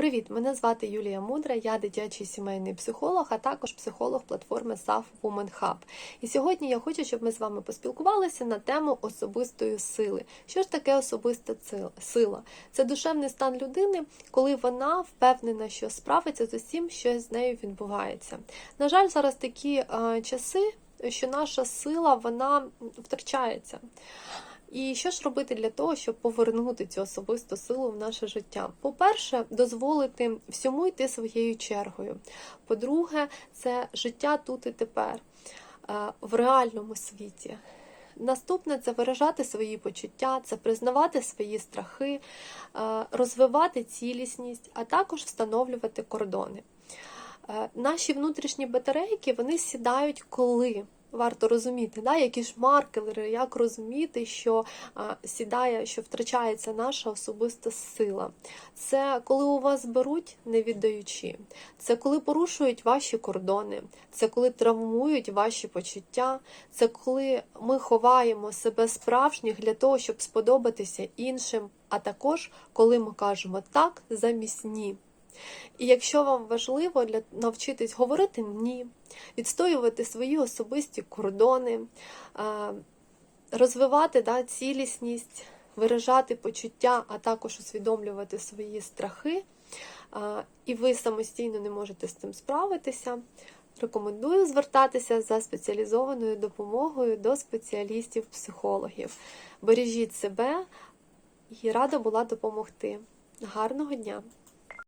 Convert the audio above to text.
Привіт! Мене звати Юлія Мудра, я дитячий сімейний психолог, а також психолог платформи SAF Women Hub. І сьогодні я хочу, щоб ми з вами поспілкувалися на тему особистої сили. Що ж таке особиста сила? Це душевний стан людини, коли вона впевнена, що справиться з усім, що з нею відбувається. На жаль, зараз такі е, часи, що наша сила вона втрачається. І що ж робити для того, щоб повернути цю особисту силу в наше життя? По-перше, дозволити всьому йти своєю чергою. По-друге, це життя тут і тепер, е, в реальному світі. Наступне це виражати свої почуття, це признавати свої страхи, е, розвивати цілісність, а також встановлювати кордони. Е, Наші внутрішні батарейки вони сідають коли. Варто розуміти, да, які ж маркери, як розуміти, що сідає, що втрачається наша особиста сила. Це коли у вас беруть, не віддаючи. Це коли порушують ваші кордони, це коли травмують ваші почуття, це коли ми ховаємо себе справжніх для того, щоб сподобатися іншим, а також коли ми кажемо так замість ні. І якщо вам важливо для навчитись говорити ні, відстоювати свої особисті кордони, розвивати да, цілісність, виражати почуття, а також усвідомлювати свої страхи, і ви самостійно не можете з цим справитися, рекомендую звертатися за спеціалізованою допомогою до спеціалістів-психологів. Бережіть себе і рада була допомогти. Гарного дня!